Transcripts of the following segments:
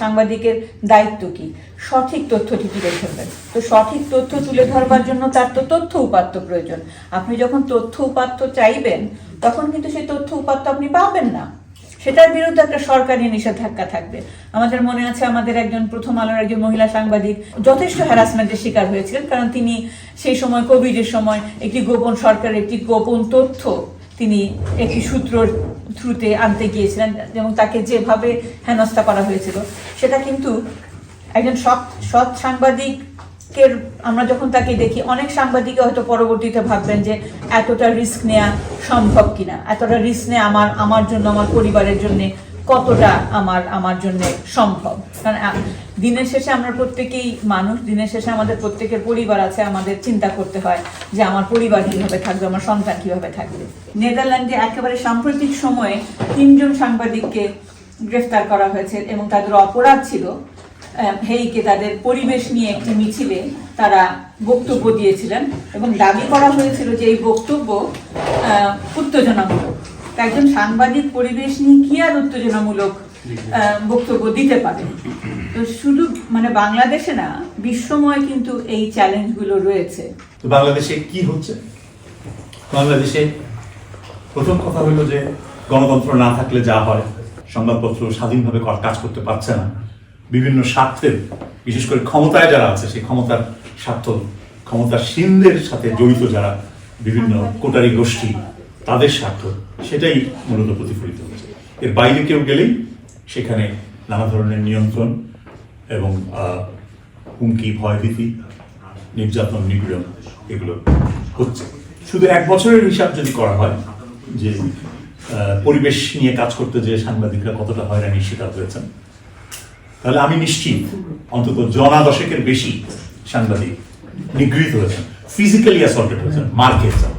সাংবাদিকের দায়িত্ব কি? সঠিক তথ্যটি তুলে ধরবেন? তো সঠিক তথ্য তুলে ধরবার জন্য তার তো তথ্য উপাত্ত প্রয়োজন। আপনি যখন তথ্য উপাত্ত চাইবেন, তখন কিন্তু সেই তথ্য উপাত্ত আপনি পাবেন না। সেটার বিরুদ্ধে একটা সরকারি নিষেধাজ্ঞা থাকবে। আমাদের মনে আছে, আমাদের একজন প্রথম আলোর একজন মহিলা সাংবাদিক যথেষ্ট হ্যারাসমেন্টের শিকার হয়েছিলেন, কারণ তিনি সেই সময় কোভিডের সময় একটি গোপন সরকারের একটি গোপন তথ্য তিনি একটি সূত্র থ্রুতে আনতে গিয়েছিলেন এবং তাকে যেভাবে হেনস্থা করা হয়েছিল, সেটা কিন্তু একজন সৎ সৎ সাংবাদিকের, আমরা যখন তাকে দেখি, অনেক সাংবাদিক হয়তো পরবর্তীতে ভাববেন যে এতটা রিস্ক নেওয়া সম্ভব কিনা, এতটা রিস্ক নেওয়া আমার আমার জন্য, আমার পরিবারের জন্য কতটা আমার আমার জন্য সম্ভব। কারণ দিনের শেষে আমরা প্রত্যেকেই মানুষ, দিনের শেষে আমাদের প্রত্যেকের পরিবার আছে, আমাদের চিন্তা করতে হয় যে আমার পরিবার কীভাবে থাকবে, আমার সন্তান কীভাবে থাকবে। নেদারল্যান্ডে একেবারে সাম্প্রতিক সময়ে তিনজন সাংবাদিককে গ্রেফতার করা হয়েছে এবং তাদের অপরাধ ছিল হেইকে তাদের পরিবেশ নিয়ে একটি মিছিলে তারা বক্তব্য দিয়েছিলেন এবং দাবি করা হয়েছিল যে এই বক্তব্য উত্তেজনামূলক। একজন সাংবাদিক পরিবেশ নিয়ে কি আর উত্তেজনামূলক বক্তব্য দিতে পারে। তো শুধু মানে বাংলাদেশে না, বিশ্বময় কিন্তু এই চ্যালেঞ্জগুলো রয়েছে। তো বাংলাদেশে কি হচ্ছে? বাংলাদেশে প্রথম কথা হলো যে গণতন্ত্র না থাকলে যা হয়, সংবাদপত্র স্বাধীনভাবে কাজ করতে পারছে না। বিভিন্ন স্বার্থের বিশেষ করে ক্ষমতায় যারা আছে, সেই ক্ষমতার স্বার্থ, ক্ষমতার সিনদের সাথে জড়িত যারা বিভিন্ন কোটারি গোষ্ঠী, তাদের স্বার্থ, সেটাই মূলত প্রতিফলিত হচ্ছে। এর বাইরে কেউ গেলেই সেখানে নানা ধরনের নিয়ন্ত্রণ এবং হুমকি, ভয়ভীতি, নির্যাতন, নিপীড়ন এগুলো হচ্ছে। শুধু এক বছরের হিসাব যদি করা হয় যে পরিবেশ নিয়ে কাজ করতে যে সাংবাদিকরা কতটা হয়রানির শিকার হয়েছেন তাহলে আমি নিশ্চিত অন্তত জনা দশেকের বেশি সাংবাদিক নিগৃহীত হয়েছেন ফিজিক্যালি অ্যাসল্টেড হয়েছেন মার খেয়েছেন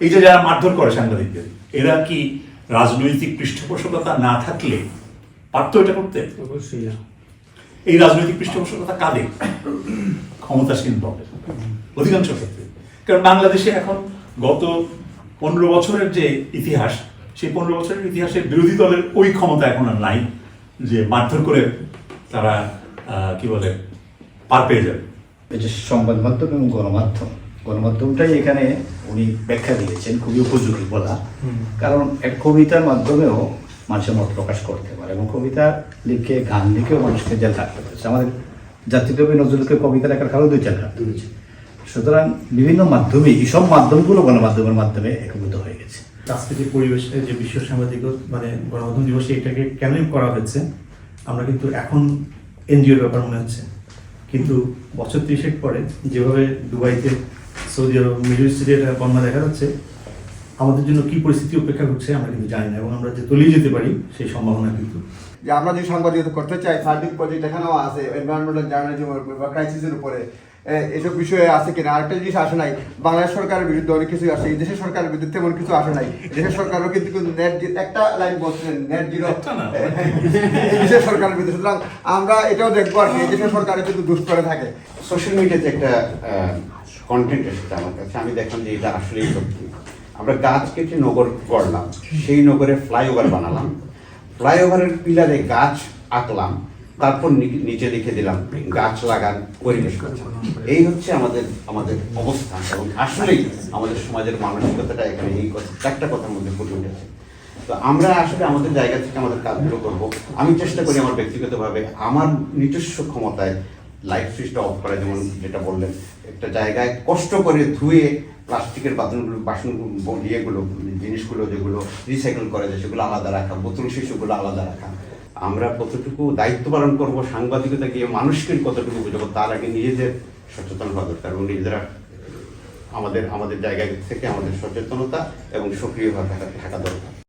এই যে যারা মারধর করে সাংবাদিকদের, এরা কি রাজনৈতিক পৃষ্ঠপোষকতা না থাকলে পারতো এটা করতে? অবশ্যই না। এই রাজনৈতিক পৃষ্ঠপোষকতা কাদের? ক্ষমতাসীন দলের। অধিকাংশ ক্ষেত্রে। কারণ বাংলাদেশে এখন গত পনেরো বছরের যে ইতিহাস সেই পনেরো বছরের ইতিহাসে বিরোধী দলের ওই ক্ষমতা এখন আর নাই যে মারধর করে তারা কি বলে পার পেয়ে যাবে। এই যে সংবাদ মাধ্যম এবং গণমাধ্যম গণমাধ্যমটাই এখানে উনি ব্যাখ্যা দিয়েছেন খুবই উপযোগী বলা। কারণ এক কবিতার মাধ্যমেও মানুষের মত প্রকাশ করতে পারে এবং কবিতা লিখে, গান লিখেও মানুষকে জেল থাকতে পারে। আমাদের জাতীয়কবি নজরুলকে কবিতা লেখার কারণে দুই জেল থাকতে হয়েছে সুতরাং বিভিন্ন মাধ্যমে এইসব মাধ্যমগুলো গণমাধ্যমের মাধ্যমে একীভূত হয়ে গেছে। রাজনৈতিক পরিবেশে যে বিশ্ব সাংবাদিক মানে গণমাধ্যম দিবসে, এটাকে কেনই করা হয়েছে? আমরা কিন্তু এখন এনজিওর ব্যাপার মনে হচ্ছে। কিন্তু বছর ত্রিশেক পরে যেভাবে দুবাইতে সৌদি আরব, মিডল ইস্টে এটা বন্যা দেখা যাচ্ছে আমাদের জন্য কি পরিস্থিতি অপেক্ষা করছে আমরা কিন্তু জানি না এবং আমরা যে তলিয়ে যেতে পারি সেই সম্ভাবনা কিন্তু। যে আমরা যে সাংবাদিকতা করতে চাই সার্বিক প্রজেক্ট এখানেও আছে এনভায়রনমেন্টাল জার্নালিজম বা ক্রাইসিসের উপরে। এসব বিষয়ে আছে কিনা? আরেকটা জিনিস আসে নাই বাংলাদেশ সরকারের বিরুদ্ধে অনেক কিছু আসে এই দেশের সরকারের বিরুদ্ধে তেমন কিছু আসে নাই। দেশের সরকারও কিন্তু নেট একটা লাইন বলছিলেন নেট জিরো এই দেশের সরকারের বিরুদ্ধে সুতরাং আমরা এটাও দেখব আর কি দেশের সরকারের কিন্তু দুষ্ট করে থাকে। সোশ্যাল মিডিয়াতে একটা কন্টেন্ট এসেছে আমার কাছে আমি দেখলাম যে এটা আসলেই সত্যি। আমরা গাছ কেটে নগর গড়লাম সেই নগরে ফ্লাইওভার বানালাম। ফ্লাইওভারের পিলারে গাছ আঁকলাম, তারপর নিচে লিখে দিলাম, গাছ লাগান, পরিবেশ বাঁচান এই হচ্ছে আমাদের আমাদের অবস্থান এবং আসলেই আমাদের সমাজের মানসিকতাটা এখানে এই চারটা কথার মধ্যে ফুটে উঠেছে। তো আমরা আসলে আমাদের জায়গা থেকে আমাদের কাজগুলো করব। আমি চেষ্টা করি আমার ব্যক্তিগতভাবে, আমার নিজস্ব ক্ষমতায় লাইট সুইচটা অফ করা যেমন যেটা বললেন। একটা জায়গায় কষ্ট করে ধুয়ে প্লাস্টিকের বাসনগুলো বাসন ইয়েগুলো, জিনিসগুলো যেগুলো রিসাইকেল করা যায়, সেগুলো আলাদা রাখা, বোতল শিশুগুলো আলাদা রাখা। আমরা কতটুকু দায়িত্ব পালন করব, সাংবাদিকতা গিয়ে মানুষকে কতটুকু বুঝাবো, তার আগে নিজেদের সচেতন হওয়া দরকার এবং নিজেরা আমাদের আমাদের জায়গা থেকে আমাদের সচেতনতা এবং সক্রিয়ভাবে থাকা থাকা দরকার।